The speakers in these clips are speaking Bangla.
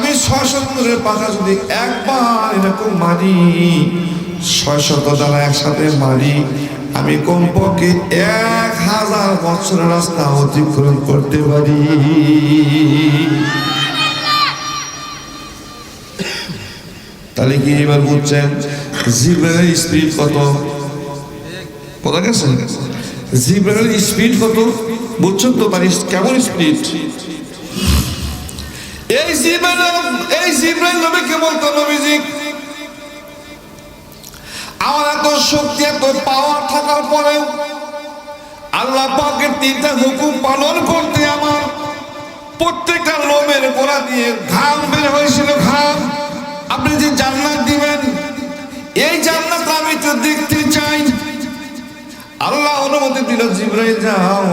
আমি ছয় নূরের পাখা যদি একবার এরকম মারি ছয় শত দ্বারা একসাথে মারি আমি কমপক্ষে এক হাজার বছরের রাস্তা অতিক্রম করতে পারি। তাহলে কি এবার বুঝছেন জিব্রাইলের স্পিড কত? কত গেছে? জিব্রাইলের স্পিড কত? বুঝছেন তো তার কেমন স্পিড? এই জিব্রাইল এই জিব্রাইল নবীকে বলতো নবীজি আমার এত শক্তি, এত পাওয়ার থাকার পরেও আল্লাহ পাকের তিনটা হুকুম পালন করতে আমার প্রত্যেকটা লোমের গোড়া দিয়ে ঘাম বের হয়েছিল, ঘাম। আপনি যে জান্নাত দিবেন, এই জান্নাত আমি তো দেখতে চাই। আল্লাহ অনুমতি দিল, জিব্রাইল, যাও।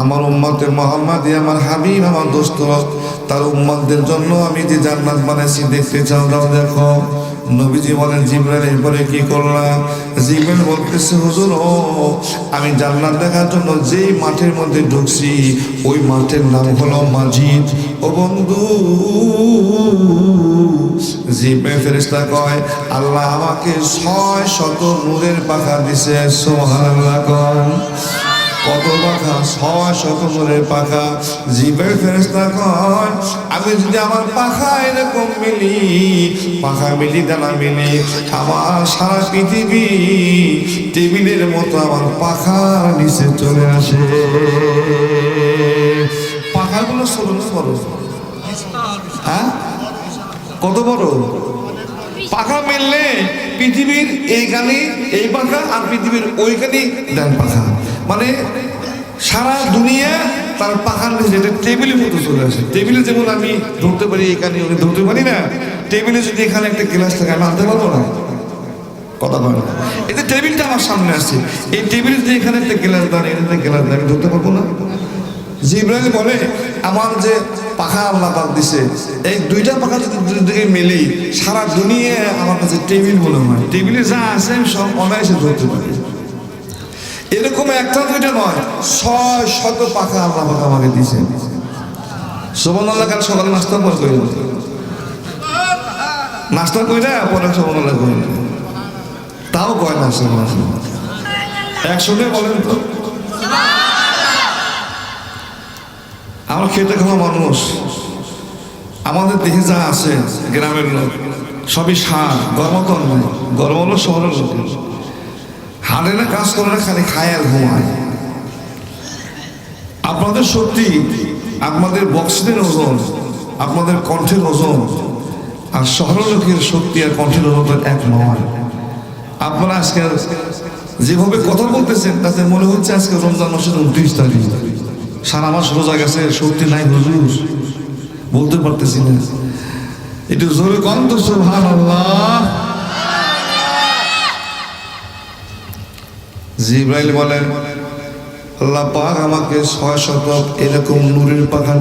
আমার উম্মতে মোহাম্মদ আমার হাবিব, আমার দোস্ত, তার উম্মতদের জন্য আমি যে জান্নাত বানাইছি, দেখতে চাও যাও দেখো। নবীজি বলেন, জিব্রাইল এরপরে কি করলাম? জিব্রাইল বলতেছে, হুজুর, ও, আমি জান্নাত দেখার জন্য যেই মাঠের মধ্যে ঢুকছি, ওই মাঠের নাম হলো মাজিদ। ও বন্ধু, জিব্রাইল ফেরেশতা কয়, আল্লাহ আমাকে ছয় শত নূরের পাখা দিছে, সুবহানাল্লাহ কয় কত ছয় শত নূরের পাখা। জিবের ফেরেস্তা কয়, আমি যদি আমার পাখা এরকম মিলি, পাখা মিলি, দানা মিলি, আমার সারা পৃথিবী টেবিলের মতো আমার পাখার নিচে চলে আসে। পাখাগুলো না বড়? হ্যাঁ? কত বড়? পাখা মিললে পৃথিবীর এইখানে এই পাখা, আর পৃথিবীর ওইখানে ডান পাখা। মানে সারা দুনিয়া তার পাখার নিচে এটা টেবিলের মতো চলে আসে। টেবিলে যেমন আমি ধরতে পারি, এখানে উনি ধরতে পারি না টেবিলে যদি এখানে একটা গ্লাস থাকে, আমি আনতে পারব না। কথা বলে যে টেবিলটা আমার সামনে আসছে এই টেবিলে যদি এখানে একটা গ্লাস দেন, এখানে গ্লাস দেন, আমি ধরতে পারব না। জিব্রাইল বলে, আমার যে পাখা আল্লাহ পাক দিছে, এই দুইটা পাখা যদি দুদিকে মিলি, সারা দুনিয়া আমার কাছে টেবিল মনে হয়। টেবিলে যা আছে, আমি সব অনায়াসে ধরতে পারি। এরকম একটা দুইটা নয়, ছয় শত পাখা আল্লাহ পাখা আমাকে দিছে সোমান আল্লাহ কাল সকালে নাস্তা পর করে নাস্তা কইরা পরে সোমান আল্লাহ করে তাও কয় না সোমান একসঙ্গে বলেন তো। আমরা খেতে খাওয়া মানুষ। আমাদের দেহে যা আছে, গ্রামের লোক, সবই সার গরম নয় গরম হলো শহরের লোক। হাড়ে না কাজ করে না, খালি খায় আর ঘুমায়। আপনাদের সত্যি আপনাদের বক্সিদের ওজন, আপনাদের কণ্ঠের ওজন আর শহরের লোকের শক্তি আর কণ্ঠের ওজন এক নয়। আপনারা আজকে যেভাবে কথা বলতেছেন, তাতে মনে হচ্ছে আজকে রমজান মাসের উনত্রিশ তারিখ। সারা মাস রোজা গেছে শক্তি নাই হুজুর। বলতে পারতেছি না। একটু জোরে কন্ত সুবহান জিব্রাইল বলেন, আল্লাহ পাক আমাকে ছয় শতক এরকম নূরের পাখা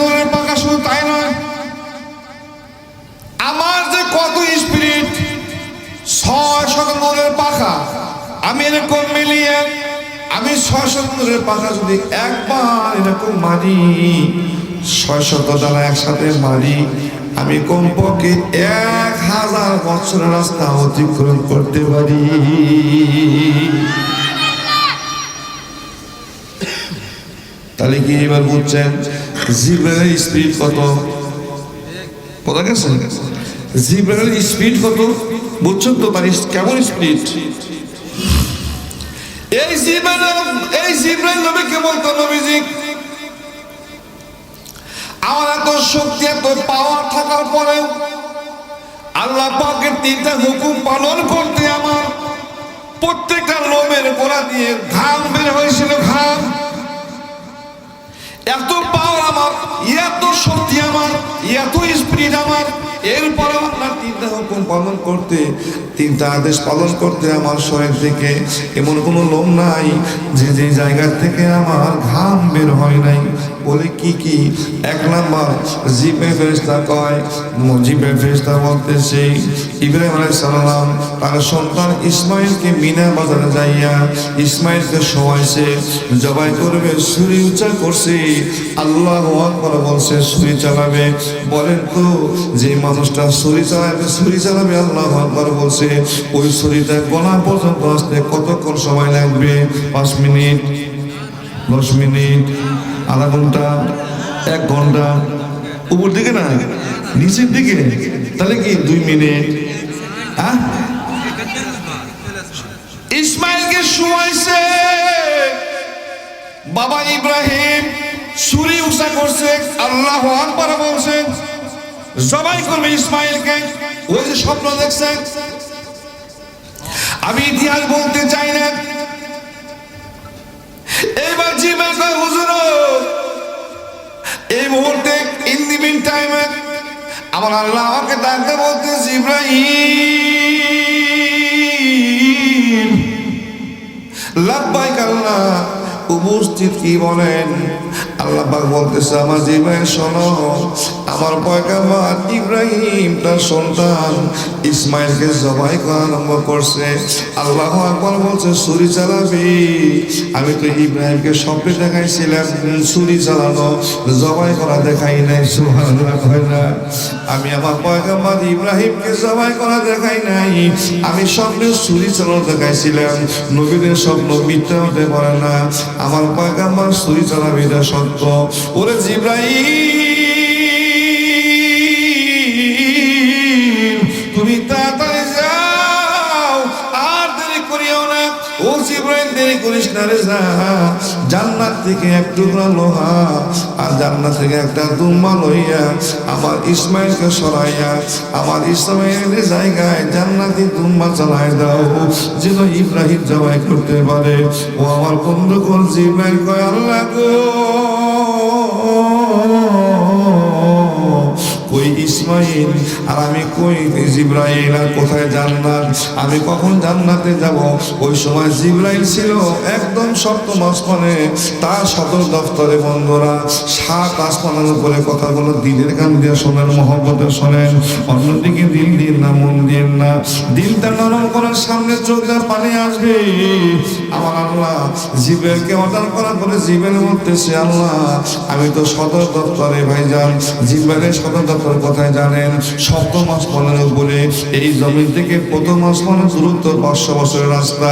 নূরের পাখা শুধু তাই নয়, আমার যে কত স্পিরিট ছয় শত নূরের পাখা, আমি এরকম মিলিয়ে, আমি ছয় শত নূরের পাখা যদি একবার এরকম মারি, ছয় শত দ্বারা একসাথে মারি আমি কমপক্ষে এক হাজার বছরের রাস্তা অতিক্রম করতে পারি। তাহলে কি এবার বুঝছেন জিব্রাইলের স্পিড কত? কত গেছে জিব্রাইলের স্পিড কত? বুঝছেন তো তার কেমন স্পিড? এই জিব্রাইল এই জিব্রাইল নবীকে বলতো নবীজি? আমার এত শক্তি, এত পাওয়ার থাকার পরেও আল্লাহ পাকের তিনটা হুকুম পালন করতে আমার প্রত্যেকটা লোমের গোড়া দিয়ে ঘাম বের হয়েছিল, ঘাম। এত পাওয়ার আমার, এত শক্তি আমার, এত স্পিড আমার। এরপরে আপনার তিনটা হুকুম পালন করতে, তিনটা আদেশ পালন করতে আমার শরীর থেকে এমন কোনো লোম নাই যে যে জায়গা থেকে আমার ঘাম বের হয় নাই। বলে কি কি? এক নাম্বার, জিপে ফেরেস্তা কয় জিপে ফেরেস্তা বলতেছে ইব্রাহিম আলাইহিস সালাম তার সন্তান ইসমাইলকে মিনা বাজারে যাইয়া ইসমাইলকে শোয়াইছে। জবাই করবে, ছুরি উঁচা করছে। আল্লাহ আকবার বলছে, ছুরি চালাবে। বলেন তো, যে মানুষটা ছুরি চালাবে ছুরি চালাবে, আল্লাহ আকবার বলছে, ওই ছুরিটা গলা পর্যন্ত আসতে কতক্ষণ সময় লাগবে? পাঁচ মিনিট। দশ মিনিট। আধা ঘণ্টা, এক ঘণ্টা। উপর দিকে না, নিচের দিকে। তাহলে কি দুই মিনিট? হ্যাঁ? ইসমাইলকে শুয়াইছে। বাবা ইব্রাহিম ছুরি উষা করছে, আল্লাহ আকবার বলছে। জবাই করবে ইসমাইলকে। ওই যে স্বপ্ন দেখছেন। আমি ইতিহাস বলতে মুহূর্তে ইন দি মিন টাইমে আমার আল্লাহ আমাকে ডাকতে বলতেছি, ইব্রাহিম লাভবাইক আল্লাহ, উপস্থিত কি বলেন? আল্লাহ বলতেছে, আমার জীবন শোনো আমার পয়গাম্বার ইব্রাহিম, তার সন্তান ইসমাইলকে জবাই করা আরম্ভ করছে। আল্লাহ আকবর বলছে, ছুরি চালাবি? আমি তো ইব্রাহিমকে স্বপ্নে দেখাইছিলাম, ছুরি চালানো, জবাই করা দেখাই নাই না। আমি আমার পয়গাম্বার ইব্রাহিমকে জবাই করা দেখাই নাই, আমি স্বপ্নে ছুরি চালানো দেখাইছিলাম, নবীদের স্বপ্ন মিথ্যা হতে পারে না। আমার পয়গাম্বার ছুরি চালাবি এটা সত্য। ওরে জিব্রাহিম করিস না রে জান্নাত থেকে এক টুকরা লোহা আর জান্নাত থেকে একটা দুম্বা লইয়া আমার ইসমাইলকে সরাইয়া আমার ইসমাইলের জায়গায় জান্নাতি দুম্বা চালাই দাও, যেন ইব্রাহিম জবাই করতে পারে। ও আমার বন্ধু কোন জিব্রাহিম কয়, আল্লাহ গো। কই ইসমাইল? আর আমি কই জিব্রাইল? আর কোথায় জান্নাত? আমি কখন জান্নাতে যাব? ওই সময় জিব্রাইল ছিল একদম সপ্তম আসমানে তার সদর দপ্তরে বন্ধুরা, সাত আসমানের উপরে কথাগুলো দিলের কান দিয়ে শোনেন, মহব্বতে শোনেন। অন্যদিকে দিল দিন না, মন দিন না। দিলটা নরম করার সামনে চোখ চোখটা পানি আসবে। আমার আল্লাহ জিবেলকে অর্ডার করার পরে জিবেল বলতেছে আল্লাহ, আমি তো সদর দপ্তরে ভাইজান জিবেলের সদর দপ্তর কোথায় জানেন। সপ্তম আসমানের উপরে এই জমিন থেকে প্রথম আসমানের দূরত্ব পাঁচশো বছরের রাস্তা।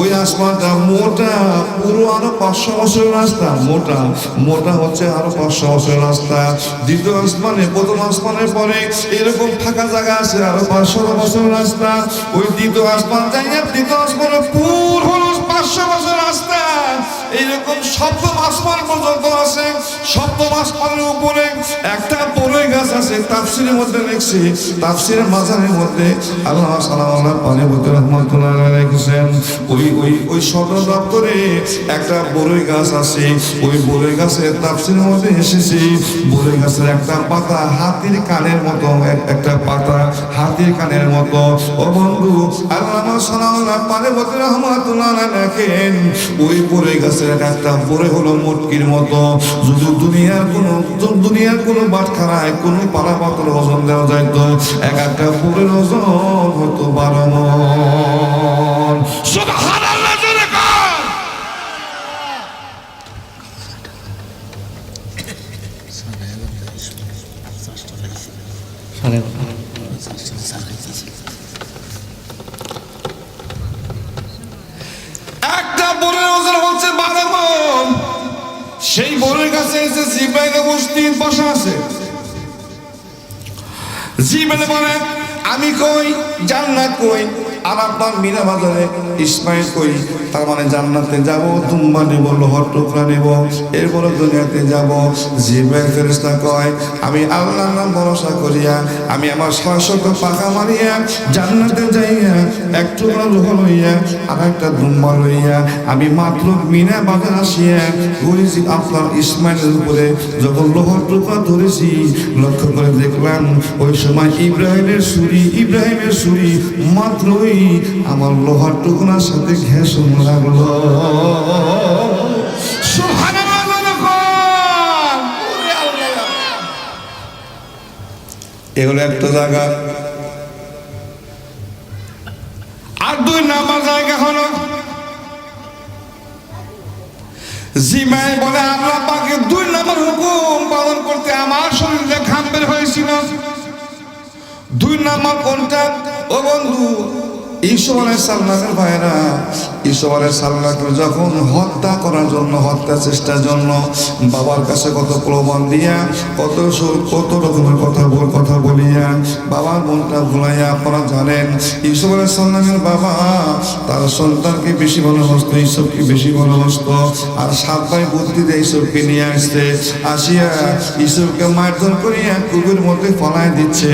ওই আসমানটা মোটা, পুরো আরও পাঁচশো বছরের রাস্তা। মোটা মোটা হচ্ছে আরও পাঁচশো বছরের রাস্তা। দ্বিতীয় আসমানে, প্রথম আসমানের পরে এরকম ফাঁকা জায়গা আছে, আরও পাঁচশো বছরের রাস্তা। ওই দ্বিতীয় আসমান জায়গা দ্বিতীয় আসমানের পুর পাঁচশো বছর রাস্তা। এইরকম সপ্তম আসমান পর্যন্ত আছে সপ্তম আসমানের উপরে একটা বড়ই গাছ আছে, তাফসিরের মধ্যে লিখছে তাফসিরের মাঝারের মধ্যে আল্লাহ সালাম পানি বলতে রেখেছেন ওই ওই ওই সদর দপ্তরে একটা বড়ই গাছ আছে, ওই বড়ই গাছের তাফসিরের মধ্যে এসেছে বড়ই গাছের একটা পাতা হাতির কানের মতো, এক- একটা পাতা হাতির কানের মতো। ও বন্ধু, আল্লাহ সালাম পানি বলতে রহমতুল্লাহ দেখেন ওই বড়ই গাছের একটা বড়ে হলো মটকির মতো যদি দুনিয়ার কোনো দুনিয়ার কোনো বাটখারায় কোনো পালা পাতর ওজন দেওয়া যায় তো এক একটা পুরের ওজন হতো বারো মন। একটা বোরের বোরের কাছে এসে জিব্রাইল উপস্থিত বসা আছে। জিবেলে বলে আমি কই জান্নাত কই? আর আপনার মিনা বাজারে ইসমাইল কই, তার মানে জান্নাতে যাব তুম্বা নেব, লোহার টুকরা নেব, এরপরে দুনিয়াতে যাব। জিবেল ফেরেস্তা কয়, আমি আল্লাহর নাম ভরসা করিয়া, আমি আমার শাসক পাকা মারিয়া, জান্নাতে যাইয়া এক টুকরা লোহ লইয়া আর একটা দুম্বা লইয়া, আমি মাত্র মিনা বাজার আসিয়া ঘুরেছি আপনার ইসমাইলের উপরে। যখন লোহার টুকরা ধরেছি, লক্ষ্য করে দেখলাম, ওই সময় ইব্রাহিমের ছুরি ইব্রাহিমের ছুরি মাত্রই আমার লোহার টুকরার সাথে ঘেঁষণ লাগল কর। এগুলো একটা জায়গা। আর দুই নাম্বার জায়গা হলো জিমাই বলে আল্লাহ পাকে দুই নম্বর হুকুম পালন করতে আমার শরীরে ঘাম বের হয়েছিল। দুই নম্বর কোনটা? ও বন্ধু ঈশ্বর আলাই সাল্লামের ভাইরা ঈশ্বর আলাই সাল্লামকে যখন হত্যা করার জন্য হত্যা চেষ্টার জন্য, বাবার কাছে কত প্রমাণ দিয়া, কত কত রকমের কথা কথা বলিয়া, বাবার মনটা ভুলাইয়া আপনারা জানেন ঈশ্বর আলাই সাল্লামের বাবা, তার সন্তানকে বেশি ভালোবাসতো, ঈশ্বরকে বেশি ভালোবাসতো, আর সাত ভাই বুদ্ধি দিয়ে ঈশ্বরকে নিয়ে আসতে আসিয়া ঈশ্বরকে মারধর করিয়া কুকুর মধ্যে ফলায় দিচ্ছে।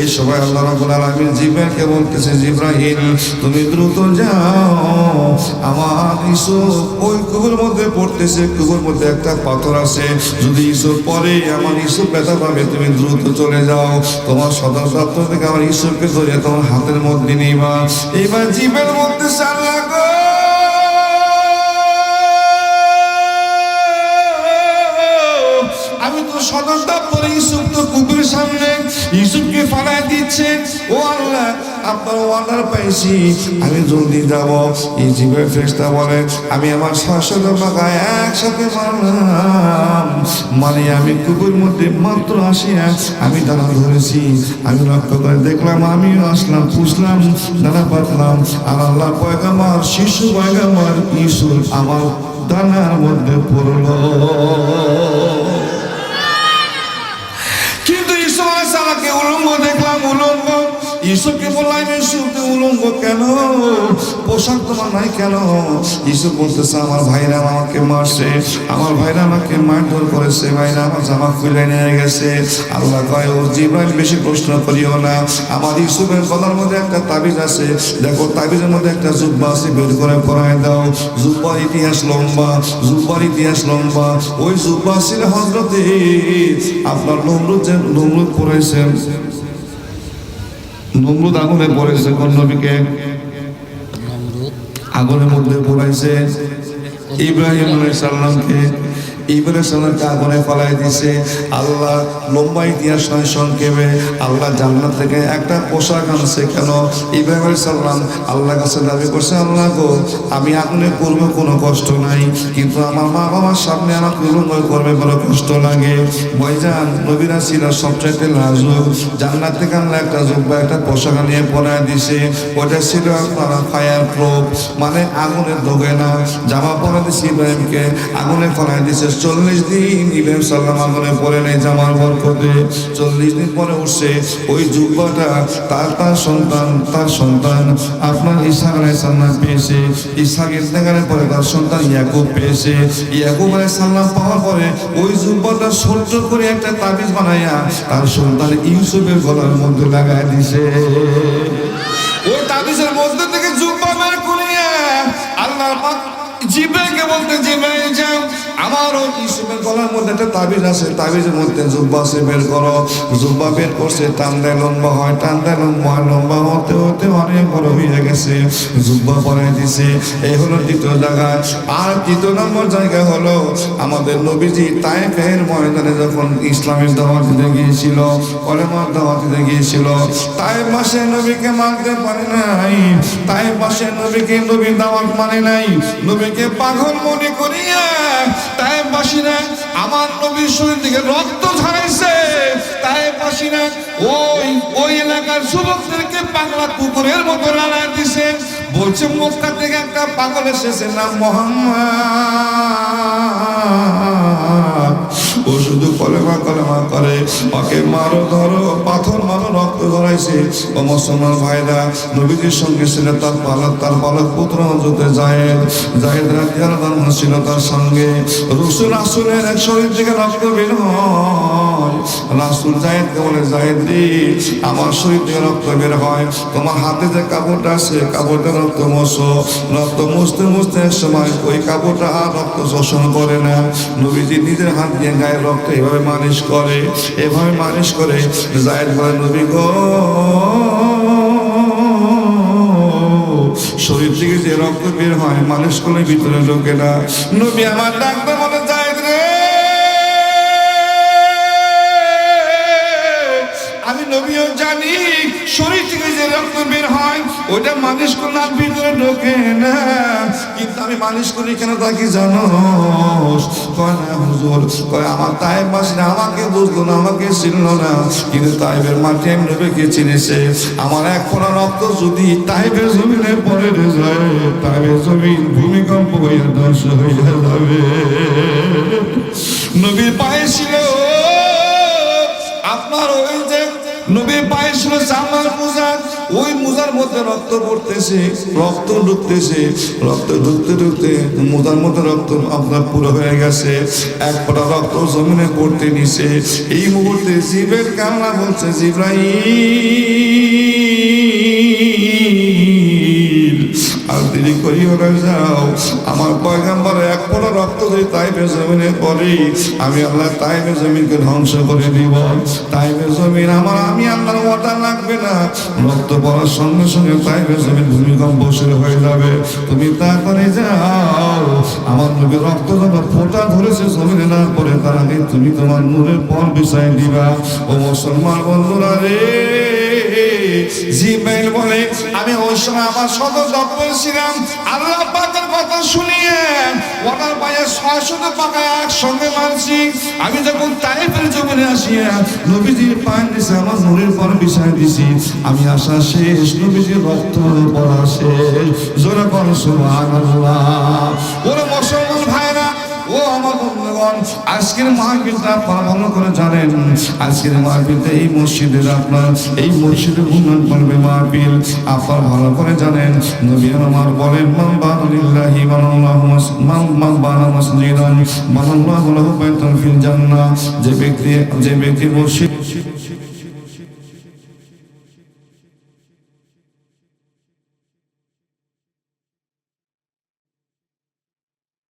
এই সময় আল্লাহ রাবুল আলমিন জিব্রাইলকে বলতেছে জিব্রাহিম তুমি দ্রুত যাও। আমার ঈশ্বর ওই কুকুর মধ্যে পড়তেছে কুকুর মধ্যে একটা পাথর আছে। যদি ঈশ্বর পরে আমার ঈশ্বর ব্যথা পাবে, তুমি দ্রুত চলে যাও। তোমার সদর দপ্তর থেকে আমার ঈশ্বরকে ধরে তোমার হাতের মধ্যে নিবা এইবার জীবের মধ্যে আমি তো সদর দপ্তরে ইউসুফ তো কুকুরের সামনে দিচ্ছে আপনার অর্ডার পাইছি, আমি জলদি যাব। এই বলে, আমি আমার বাগায় একসাথে মারলাম। মানে আমি কুকুর মধ্যে মাত্র আসিয়া আমি দানা ধরেছি। আমি লক্ষ্য করে দেখলাম আসলাম, পুষলাম, দানা পাতলাম। আর আল্লাহ পয়গামার শিশু পয়গামার ইসুর আমার দানার মধ্যে পড়ল। কিন্তু ঈশ্বর সালাকে উলঙ্গ দেখলাম ঈশ্বরকে বললাম ইসুফকে উলঙ্গ কেন? পোশাক তোমার নাই কেন? ইসুফ বলতেছে, আমার ভাইরা আমাকে মারছে। আমার ভাইরা আমাকে মারধর করেছে। ভাইরা আমার জামা খুলে নিয়ে গেছে। আল্লাহ কয়, ও জীবন বেশি প্রশ্ন করিও না। আমার ইসুফের গলার মধ্যে একটা তাবিজ আছে। দেখো, তাবিজের মধ্যে একটা জুব্বা আছে, বের করে পরায় দাও। জুব্বার ইতিহাস লম্বা, জুব্বার ইতিহাস লম্বা। ওই জুব্বা ছিল হজরতে আপনার নমরুদ নমরুদ পড়েছেন নমরুদ আগুনে পড়েছে কোন নবীকে? আগুনের মধ্যে পড়াইছে ইব্রাহিম আলাইহিস সালামকে। ইব্রাহিম সালামকে আগুনে ফেলাই দিছে। আল্লাহ লম্বা ইতিহাস নয় সংক্ষেপে আল্লাহ জান্নাত থেকে একটা পোশাক আনছে। কেন? ইব্রাহিম সালাম আল্লাহ কাছে দাবি করছে, আল্লাহ গো, আমি আগুনে করব কোনো কষ্ট নাই, কিন্তু আমার মা বাবার সামনে আমার উলঙ্গ করবে বড় কষ্ট লাগে। বৈজান নবীরা ছিল সবচাইতে লাজুক জান্নাত থেকে আল্লাহ একটা জুব্বা, একটা পোশাক নিয়ে পরায় দিছে। ওটা ছিল আপনারা ফায়ার প্রুফ মানে আগুনে ধোগে না। জামা পরা দিছে ইব্রাহিমকে, আগুনে ফলাই দিছে চল্লিশ দিন ইব্রাহিম সাল্লাম আগুনে পরে নেই, জামার বরকতে। চল্লিশ দিন পরে উঠছে, ওই জুব্বাটা তার তার সন্তান তার সন্তান। আপনার ইসাক আলাই সাল্লাম পেয়েছে ইসাক ইন্তেকালের পরে তার সন্তান ইয়াকুব পেয়েছে। ইয়াকুব আলাই সাল্লাম পাওয়ার পরে ওই জুব্বাটা সহ্য করে একটা তাবিজ বানাইয়া তার সন্তান ইউসুফের গলার মধ্যে লাগাই দিছে। ওই তাবিজের মধ্যে থেকে জুব্বা বের করিয়া আল্লাহ যাও গলার মধ্যে একটা তাবিজ আছে, তাবিজের মধ্যে জুব্বা আছে, বের করো। জুব্বা বের করছে, টান দেয় লম্বা হয়, টান দেয় লম্বা হয়, লম্বা হতে হতে অনেক বড় হয়ে গেছে। জুব্বা পরে দিছে, এই হলো দ্বিতীয় জায়গা। আর তৃতীয় নম্বর জায়গা হলো আমাদের নবীজি তাইফের ময়দানে যখন ইসলামের দাওয়াত দিতে গিয়েছিল কলেমার দাওয়াত দিতে গিয়েছিল তাই মাসে নবীকে মানতে পারে নাই তাই মাসে নবীকে নবীর দাওয়াত মানে নাই। নবীকে পাগল মনে করিয়া তাই বাসিনা আমার নবীর শরীর থেকে রক্ত ছাড়াইছে তাই বাসিনা ওই ওই এলাকার যুবকদেরকে পাগলা কুকুরের মতো রানা দিছে। বলছে, মক্কা থেকে একটা পাগল এসেছে, নাম মোহাম্মদ। ও শুধু কলেমা কলেমা করে। ওকে মারো, ধরো, পাথর মারো, রক্ত ধরাইছে। ও মুসলমান ভাইরা, নবীজির সঙ্গে ছিল তার পালক তার পালক পুত্র হজরতে জায়েদ। জায়েদ রাজিয়াল্লাহু ছিল তার সঙ্গে। রসুল রাসূলের এক শরীর থেকে রক্ত বের হয়। রাসূল জায়েদকে বলে জায়েদ রে আমার শরীর থেকে রক্ত বের হয়। তোমার হাতে যে কাপড়টা আছে, কাপড়টা রক্ত মোছো রক্ত মুছতে মুছতে এক সময় ওই কাপড়টা আর রক্ত শোষণ করে না। নবীজি নিজের হাত দিয়ে গায়ের রক্ত এভাবে মালিশ করে, এভাবে মালিশ করে জায়েদ বলে, নবী গো, শরীর থেকে যে রক্ত বের হয় মানুষ কোনো ভিতরে ঢোকে না। নবী আমার ডাক্তার আমি নবীও জানি, শরীর থেকে যে রক্ত বের হয়, ওটা মালিশ করলে আর ভিতরে ঢোকে না। কিন্তু আমি মালিশ করি কেন তাকে জানো? আমার আমাকে বুঝলো না, আমাকে না। কিন্তু আমার যদি যায় ভূমিকম্প আপনার ওই যে নবীর পায়ে ছিল চামড়ার মোজা, ওই মোজার মধ্যে রক্ত পড়তেছে, রক্ত ঢুকতেছে, রক্ত ঢুকতে ঢুকতে মোজার মধ্যে রক্ত আপনার পুরো হয়ে গেছে। এক ফোঁটা রক্ত জমিনে পড়তে নিছে। এই মুহূর্তে জীবের কান্না বলছে জিব্রাহিম দেরি করিও না, যাও। আমার পয়গাম্বার এক ফোঁটা রক্ত যদি তাইবে জমিনে পড়ে। আমি আল্লাহ তাইবে জমিনকে ধ্বংস করে দিব। তাইবে জমিন আমার, আমি আল্লাহর ওয়াটার লাগবে না। রক্ত পড়ার সঙ্গে সঙ্গে তাইবে জমিন ভূমিকম্প শুরু হয়ে যাবে। তুমি তাড়াতাড়ি যাও। আমার নবী রক্ত যখন ফোঁটা ধরেছে জমিনে, না পড়ে তার আগে তুমি তোমার নূরের পর বিষয় দিবা। ও মুসলমান বন্ধুরা রে, জিব্রাইল বলে, আমি ওই সময় আমার সদর দপ্তর ছিলাম। আল্লাহ পাকের কথা শুনিয়ে ওনার পায়ে ছয়শত একসঙ্গে মানছি আমি যখন তাইফের জমিনে আসিয়া নবীজির পায়ের দিছে আমার নুরের পর বিষয় দিছি। আমি আসা শেষ, নবীজির রক্ত পড়া শেষ। জোরা কর সুবহানাল্লাহ। ওরে আজকের মাহফিলটা আপনারা ভালো করে জানেন। আজকের মাহফিলটা এই মসজিদের আপনার এই মসজিদের উন্নয়ন করবে মাহফিল, আপনারা ভালো করে জানেন। নবী আমার বলেন, মান বানালিল্লাহি বানাল্লাহু যে ব্যক্তি যে ব্যক্তি মসজিদ